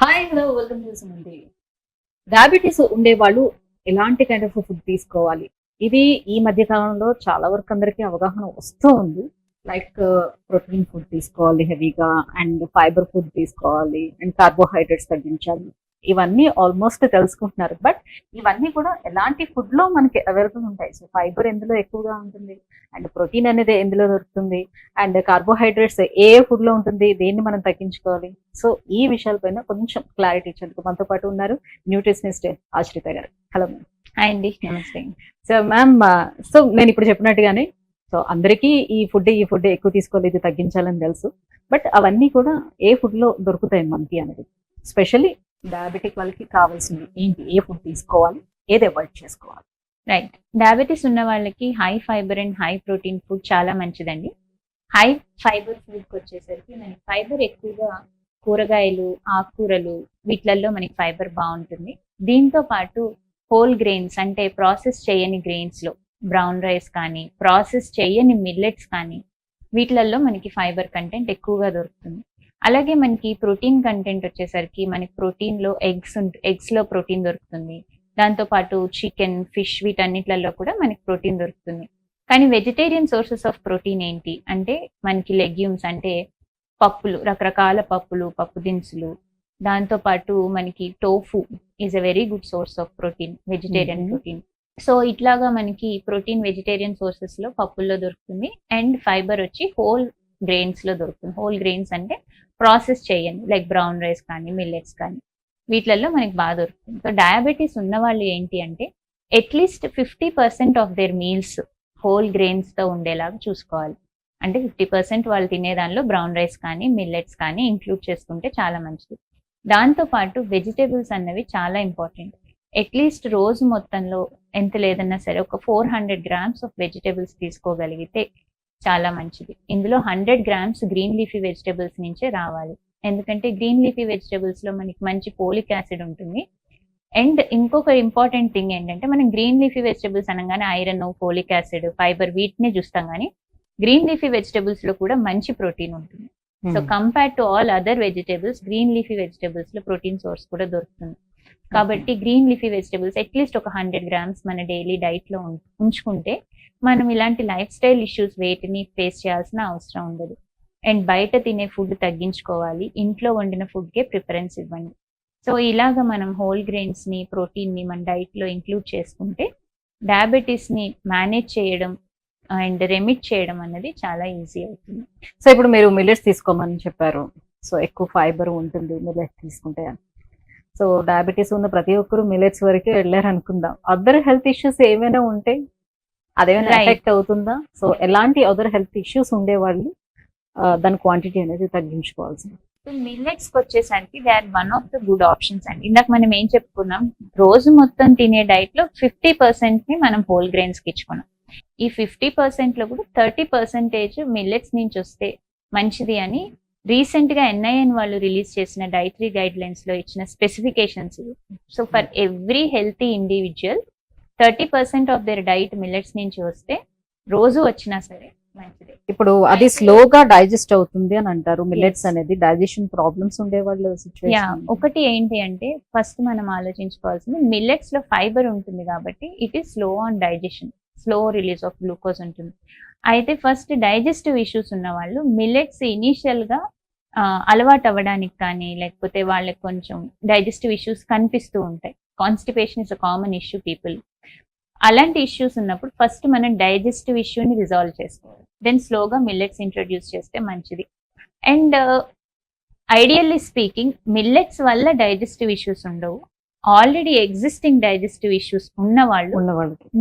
Hi hello welcome to సుమంది diabetes ఉండేవాళ్ళు ఎలాంటి కైండ్ ఆఫ్ ఫుడ్ తీసుకోవాలి? ఇది ఈ మధ్య కాలంలో చాలా వరకు అందరికీ అవగాహన వస్తూ ఉంది. లైక్ ప్రోటీన్ ఫుడ్ తీసుకోవాలి హెవీగా అండ్ ఫైబర్ ఫుడ్ తీసుకోవాలి అండ్ కార్బోహైడ్రేట్స్ తగ్గించాలి. ఇవన్నీ ఆల్మోస్ట్ తెలుసుకుంటున్నారు. బట్ ఇవన్నీ కూడా ఎలాంటి ఫుడ్లో మనకి అవైలబుల్ ఉంటాయి? సో ఫైబర్ ఎందులో ఎక్కువగా ఉంటుంది? అండ్ ప్రోటీన్ అనేది ఎందులో దొరుకుతుంది? అండ్ కార్బోహైడ్రేట్స్ ఏ ఫుడ్లో ఉంటుంది? దేన్ని మనం తగ్గించుకోవాలి? సో ఈ విషయాలపైన కొంచెం క్లారిటీ ఇచ్చేందుకు మనతో పాటు ఉన్నారు న్యూట్రిషనిస్ట్ ఆశ్రిత గారు. హలో మ్యామ్ హాయ్ అండి. నమస్తే. సో మ్యామ్ సో నేను ఇప్పుడు చెప్పినట్టుగానే సో అందరికీ ఈ ఫుడ్ ఈ ఫుడ్ ఎక్కువ తీసుకోవాలి ఇది తగ్గించాలని తెలుసు. బట్ అవన్నీ కూడా ఏ ఫుడ్లో దొరుకుతాయి మనకి అనేది? స్పెషల్లీ డయాబెటిక్ వాళ్ళకి కావాల్సింది ఏంటి? ఏ ఫుడ్ తీసుకోవాలి? ఏది అవాయిడ్ చేసుకోవాలి? రైట్ డయాబెటీస్ ఉన్న వాళ్ళకి high fibre and high protein food చాలా మంచిదండి. హై ఫైబర్ ఫుడ్కి వచ్చేసరికి మనకి ఫైబర్ ఎక్కువగా కూరగాయలు ఆకుకూరలు వీటిలలో మనకి ఫైబర్ బాగుంటుంది. దీంతో పాటు హోల్ గ్రెయిన్స్ అంటే ప్రాసెస్ చేయని గ్రెయిన్స్లో లో బ్రౌన్ రైస్ కానీ ప్రాసెస్ చేయని మిల్లెట్స్ కానీ వీటిలలో మనకి ఫైబర్ కంటెంట్ ఎక్కువగా దొరుకుతుంది. అలాగే మనకి ప్రోటీన్ కంటెంట్ వచ్చేసరికి మనకి ప్రోటీన్లో ఎగ్స్ ఎగ్స్లో ప్రోటీన్ దొరుకుతుంది. దాంతో పాటు చికెన్ ఫిష్ వీటన్నిటిలలో కూడా మనకి ప్రోటీన్ దొరుకుతుంది. కానీ వెజిటేరియన్ సోర్సెస్ ఆఫ్ ప్రోటీన్ ఏంటి? అంటే మనకి లెగ్యూమ్స్ అంటే పప్పులు రకరకాల పప్పులు పప్పు దినుసులు. దాంతో పాటు మనకి tofu is a very good source of protein vegetarian. Protein so ఇట్లాగా మనకి ప్రోటీన్ వెజిటేరియన్ సోర్సెస్లో పప్పుల్లో దొరుకుతుంది. అండ్ ఫైబర్ వచ్చి హోల్ గ్రెయిన్స్లో దొరుకుతుంది. హోల్ గ్రెయిన్స్ అంటే ప్రాసెస్ చేయండి లైక్ బ్రౌన్ రైస్ కానీ మిల్లెట్స్ కానీ. వీటిలలో మనకి బాగా దొరుకుతుంది. సో డయాబెటీస్ ఉన్న వాళ్ళు ఏంటి అంటే at least fifty percent of their meals whole గ్రెయిన్స్తో ఉండేలాగా చూసుకోవాలి. అంటే ఫిఫ్టీ పర్సెంట్ వాళ్ళు తినే దానిలో బ్రౌన్ రైస్ కానీ మిల్లెట్స్ కానీ ఇంక్లూడ్ చేసుకుంటే చాలా మంచిది. దాంతో పాటు వెజిటేబుల్స్ అన్నవి చాలా ఇంపార్టెంట్. అట్లీస్ట్ రోజు మొత్తంలో ఎంత లేదన్నా సరే ఒక four hundred grams of vegetables తీసుకోగలిగితే చాలా మంచిది. ఇందులో hundred grams green leafy vegetables నుంచే రావాలి. ఎందుకంటే గ్రీన్ లీఫీ వెజిటేబుల్స్లో మనకి మంచి పోలిక్ యాసిడ్ ఉంటుంది. అండ్ ఇంకొక ఇంపార్టెంట్ థింగ్ ఏంటంటే మనం గ్రీన్ లీఫీ వెజిటేబుల్స్ అనగానే ఐరన్ ఫోలిక్ యాసిడ్ ఫైబర్ వీటినే చూస్తాం కానీ గ్రీన్ లీఫీ వెజిటేబుల్స్లో కూడా మంచి ప్రోటీన్ ఉంటుంది. So compare to all other vegetables green leafy వెజిటేబుల్స్లో protein source కూడా దొరుకుతుంది. కాబట్టి green leafy vegetables at least ఒక హండ్రెడ్ గ్రామ్స్ మన డైలీ డైట్లో ఉంచుకుంటే మనం ఇలాంటి లైఫ్ స్టైల్ ఇష్యూస్ వేటిని ఫేస్ చేయాల్సిన అవసరం ఉండదు. అండ్ బయట తినే ఫుడ్ తగ్గించుకోవాలి. ఇంట్లో వండిన ఫుడ్కే ప్రిఫరెన్స్ ఇవ్వండి. సో ఇలాగ మనం హోల్ గ్రెయిన్స్ని ప్రోటీన్ని మన డైట్లో ఇంక్లూడ్ చేసుకుంటే డయాబెటీస్ని మేనేజ్ చేయడం అండ్ రెమిట్ చేయడం అనేది చాలా ఈజీ అవుతుంది. సో ఇప్పుడు మీరు మిల్లెట్స్ తీసుకోమని చెప్పారు. సో ఎక్కువ ఫైబర్ ఉంటుంది మిల్లెట్స్ తీసుకుంటే సో డయాబెటీస్ ఉన్న ప్రతి ఒక్కరు మిల్లెట్స్ వరకే వెళ్ళారు అనుకుందాం అదర్ హెల్త్ ఇష్యూస్ ఏమైనా ఉంటే అదేమైనా. ఎఫెక్ట్ అవుతుందా? సో ఎలాంటి అదర్ హెల్త్ ఇష్యూస్ ఉండేవాళ్ళు? దాని క్వాంటిటీ అనేది తగ్గించుకోవాల్సింది. మిల్లెట్స్ వచ్చేసరికి they are one of the good options అండి. ఇందాక మనం ఏం చెప్పుకున్నాం? రోజు మొత్తం తినే డైట్లో ఫిఫ్టీ పర్సెంట్ని మనం హోల్ గ్రెయిన్స్కి ఇచ్చుకున్నాం. ఈ ఫిఫ్టీ పర్సెంట్లో కూడా థర్టీ పర్సెంటేజ్ మిల్లెట్స్ నుంచి వస్తే మంచిది అని రీసెంట్గా ఎన్ఐఎన్ వాళ్ళు రిలీజ్ చేసిన డైటరీ గైడ్ లైన్స్లో ఇచ్చిన specifications so for every healthy individual thirty percent of their diet millets నుంచి వస్తే రోజు వచ్చినా సరే మంచిది. ఇప్పుడు అది స్లోగా డైజెస్ట్ అవుతుంది అని అంటారు. మిల్లెట్స్. అనేది డైజెషన్ ప్రాబ్లమ్స్ ఉండే వాళ్ళ ఒకటి ఏంటి అంటే ఫస్ట్ మనం ఆలోచించుకోవాల్సింది మిల్లెట్స్లో ఫైబర్ ఉంటుంది కాబట్టి it is slow on digestion slow release of glucose ఉంటుంది. అయితే ఫస్ట్ డైజెస్టివ్ ఇష్యూస్ ఉన్న వాళ్ళు మిల్లెట్స్ ఇనీషియల్గా అలవాటు అవ్వడానికి కానీ లేకపోతే వాళ్ళకి కొంచెం డైజెస్టివ్ ఇష్యూస్ కనిపిస్తూ ఉంటాయి. Constipation is a common issue people అలాంటి ఇష్యూస్ ఉన్నప్పుడు ఫస్ట్ మనం డైజెస్టివ్ ఇష్యూని రిజాల్వ్ చేసుకోవాలి. దెన్ స్లోగా మిల్లెట్స్ ఇంట్రొడ్యూస్ చేస్తే మంచిది. అండ్ ఐడియల్లీ స్పీకింగ్ మిల్లెట్స్ వల్ల డైజెస్టివ్ ఇష్యూస్ ఉండవు. ఆల్రెడీ ఎగ్జిస్టింగ్ డైజెస్టివ్ ఇష్యూస్ ఉన్న వాళ్ళు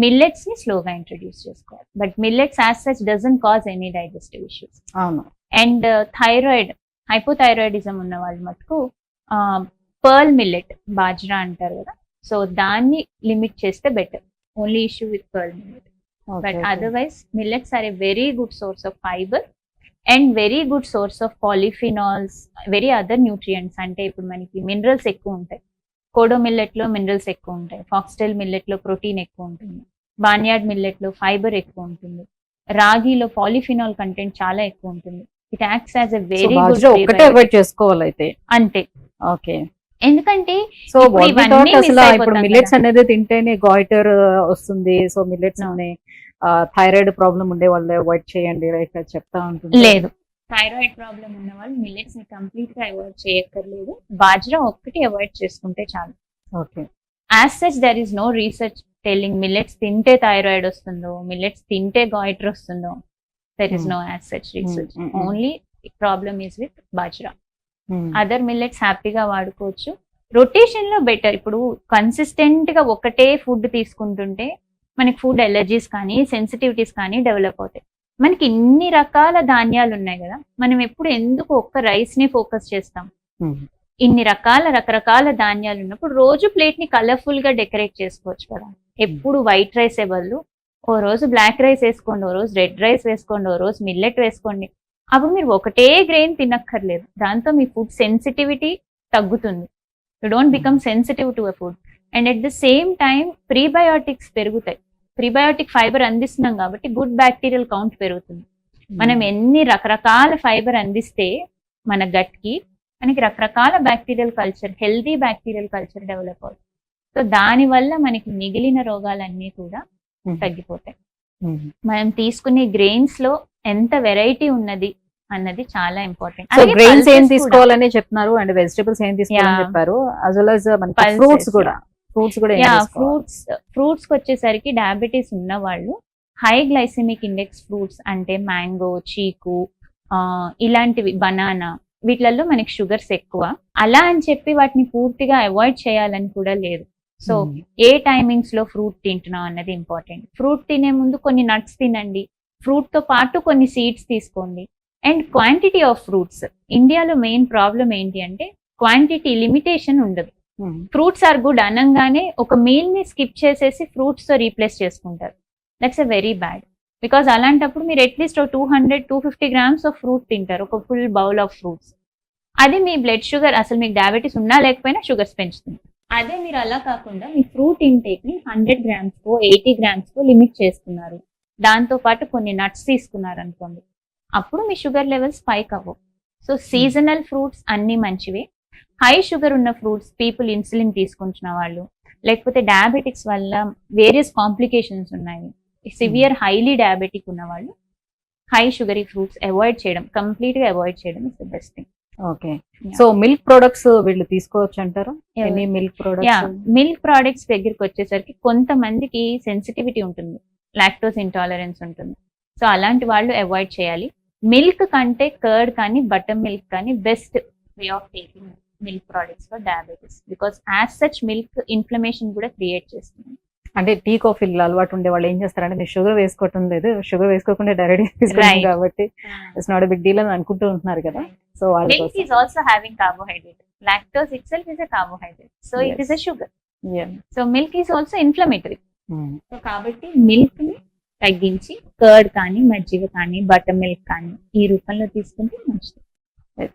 మిల్లెట్స్ని స్లోగా ఇంట్రొడ్యూస్ చేసుకోవాలి. But millets as such doesn't cause any digestive issues and thyroid hypothyroidism ఉన్న వాళ్ళు మటుకు పర్ల్ మిల్లెట్ బాజ్రా అంటారు కదా సో దాన్ని లిమిట్ చేస్తే better only issue with pearl millet but otherwise millets are a very good source of fibre and very good source of polyphenols very other nutrients అంటే ఇప్పుడు మనకి మినరల్స్ ఎక్కువ ఉంటాయి. కోడో మిల్లెట్లో మినరల్స్ ఎక్కువ ఉంటాయి. ఫాక్స్టైల్ మిల్లెట్లో ప్రోటీన్ ఎక్కువ ఉంటుంది. బాన్యార్డ్ మిల్లెట్లో ఫైబర్ ఎక్కువ ఉంటుంది. రాగిలో పాలిఫినాల్ కంటెంట్ చాలా ఎక్కువ ఉంటుంది. It acts as a very good avoid చేసుకోవాలి అయితే. అంతే. ఓకే ఎందుకంటే సో ఇప్పుడు అసలు మిల్లెట్స్. అనేది తింటేనే గాయిటర్ వస్తుంది. సో మిల్లెట్స్ అనే థైరాయిడ్ ప్రాబ్లం ఉండే వాళ్ళు అవాయిడ్ చేయండి. లైక్ చెప్తా ఉంటుంది లేదు. థైరాయిడ్ ప్రాబ్లం ఉన్న వాళ్ళు మిల్లెట్స్ని కంప్లీట్గా అవాయిడ్ చేయక్కర్లేదు. బాజ్రా ఒక్కటి అవాయిడ్ చేసుకుంటే చాలు. Okay. As such there is no research telling millets తింటే థైరాయిడ్ వస్తుందో మిల్లెట్స్ తింటే గాయిటర్ వస్తుందో. There is. No as such research. Only problem is with bajra. Other millets హ్యాపీగా వాడుకోవచ్చు. రొటేషన్లో బెటర్ ఇప్పుడు కన్సిస్టెంట్గా ఒకటే ఫుడ్ తీసుకుంటుంటే మనకి ఫుడ్ ఎలర్జీస్ కానీ సెన్సిటివిటీస్ కానీ డెవలప్ అవుతాయి. మనకి ఇన్ని రకాల ధాన్యాలు ఉన్నాయి కదా మనం ఎప్పుడు ఎందుకు ఒక్క రైస్ని ఫోకస్ చేస్తాం? ఇన్ని రకాల రకరకాల ధాన్యాలు ఉన్నప్పుడు రోజు ప్లేట్ని కలర్ఫుల్గా డెకరేట్ చేసుకోవచ్చు కదా. ఎప్పుడు వైట్ రైస్ బదులు ఓ రోజు బ్లాక్ రైస్ వేసుకోండి ఓ రోజు రెడ్ రైస్ వేసుకోండి ఓ రోజు మిల్లెట్ వేసుకోండి. అప్పుడు మీరు ఒకటే గ్రెయిన్ తినక్కర్లేదు. దాంతో మీ ఫుడ్ సెన్సిటివిటీ తగ్గుతుంది. You don't become sensitive to a food and at the same time prebiotics పెరుగుతాయి. ప్రీబయోటిక్ ఫైబర్ అందిస్తున్నాం కాబట్టి గుడ్ బ్యాక్టీరియల్ కౌంట్ పెరుగుతుంది. మనం ఎన్ని రకరకాల ఫైబర్ అందిస్తే మన గట్కి మనకి రకరకాల bacterial culture healthy bacterial culture develop అవుతుంది. సో దాని వల్ల మనకి మిగిలిన రోగాలన్నీ కూడా తగ్గిపోతాయి. మనం తీసుకునే గ్రెయిన్స్లో ఎంత వెరైటీ ఉన్నది అన్నది చాలా ఇంపార్టెంట్ సో గ్రెయిన్స్ ఏం తీసుకోవాలని చెప్తున్నారు అండ్ వెజిటబుల్స్ ఏం తీసుకోవాలని. చెప్పారు. అస్ వెల్ Pulses, ఫ్రూట్స్ కూడా. ఫ్రూట్స్ కూడా? ఫ్రూట్స్ ఫ్రూట్స్ వచ్చేసరికి డయాబెటీస్ ఉన్న వాళ్ళు హై గ్లైసెమిక్ ఇండెక్స్ ఫ్రూట్స్ అంటే మ్యాంగో చీకు ఇలాంటివి బనానా వీటిలలో మనకి షుగర్స్ ఎక్కువ. అలా అని చెప్పి వాటిని పూర్తిగా అవాయిడ్ చేయాలని కూడా లేదు. So Hmm. ఏ టైమింగ్స్లో ఫ్రూట్ తింటున్నాం అన్నది ఇంపార్టెంట్ ఫ్రూట్ తినే ముందు కొన్ని నట్స్ తినండి. ఫ్రూట్తో పాటు కొన్ని సీడ్స్ తీసుకోండి. And quantity of fruits. ఇండియాలో మెయిన్ ప్రాబ్లం ఏంటి అంటే క్వాంటిటీ లిమిటేషన్ ఉండదు. Hmm. ఫ్రూట్స్ ఆర్ గుడ్ అనగానే ఒక మీల్ని స్కిప్ చేసేసి ఫ్రూట్స్తో రీప్లేస్ చేసుకుంటారు. That's a very bad because అలాంటప్పుడు మీరు at least two hundred two fifty grams of fruit తింటారు. ఒక ఫుల్ బౌల్ ఆఫ్ ఫ్రూట్స్ అది మీ బ్లడ్ షుగర్ అసలు మీకు డయాబెటీస్ ఉన్నా లేకపోయినా షుగర్స్ పెంచుతుంది. అదే మీరు అలా కాకుండా మీ ఫ్రూట్ ఇంటేక్ని హండ్రెడ్ గ్రామ్స్ కో ఎయిటీ గ్రామ్స్ కో లిమిట్ చేసుకున్నారు. దాంతో పాటు కొన్ని నట్స్ తీసుకున్నారు అనుకోండి అప్పుడు మీ షుగర్ లెవెల్స్ స్పైక్ అవ్వవు. సో సీజనల్ ఫ్రూట్స్ అన్ని మంచివే. హై షుగర్ ఉన్న ఫ్రూట్స్ పీపుల్ ఇన్సులిన్ తీసుకుంటున్న వాళ్ళు లేకపోతే డయాబెటిక్స్ వల్ల వేరియస్ కాంప్లికేషన్స్ ఉన్నాయి. సివియర్ హైలీ డయాబెటిక్ ఉన్న వాళ్ళు హై షుగరీ ఫ్రూట్స్ అవాయిడ్ చేయడం కంప్లీట్గా అవాయిడ్ చేయడం is the best thing okay so milk products వీళ్ళు తీసుకోవచ్చు అంటారా? మిల్క్ ప్రొడక్ట్స్ మిల్క్ ప్రోడక్ట్స్ దగ్గరికి వచ్చేసరికి కొంతమందికి సెన్సిటివిటీ ఉంటుంది. లాక్టోస్ ఇంటాలరెన్స్ ఉంటుంది. సో అలాంటి వాళ్ళు అవాయిడ్ చేయాలి. మిల్క్ కంటే కర్డ్ కానీ బటర్ మిల్క్ కానీ best way of taking milk products for diabetes because as such milk inflammation కూడా క్రియేట్ చేస్తుంది. అంటే టీ కాఫీ అలవాటు ఉండే వాళ్ళు ఏం చేస్తారంటే మీరు షుగర్ వేసుకోవటం లేదు. షుగర్ వేసుకోకుండా డైరెక్ట్ తీసుకుంటాం. కాబట్టి ఇట్స్ నాట్ బిగ్ డీల్ అని అనుకుంటూ ఉంటున్నారు కదా. So milk is also having carbohydrate lactose itself is a carbohydrate so it. Is a sugar. So milk is also inflammatory. So కాబట్టి మిల్క్ని తగ్గించి కర్డ్ కానీ మజ్జిగ కానీ బటర్ మిల్క్ కానీ ఈ రూపంలో తీసుకుంటే మంచిది.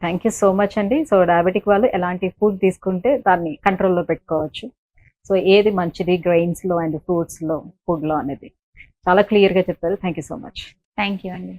థ్యాంక్ యూ సో మచ్ అండి. సో డయాబెటిక్ వాళ్ళు ఎలాంటి ఫుడ్ తీసుకుంటే దాన్ని కంట్రోల్లో పెట్టుకోవచ్చు. సో ఏది మంచిది గ్రెయిన్స్లో అండ్ ఫ్రూట్స్లో ఫుడ్లో అనేది. చాలా క్లియర్గా చెప్పారు. Thank you so much thank you అండి.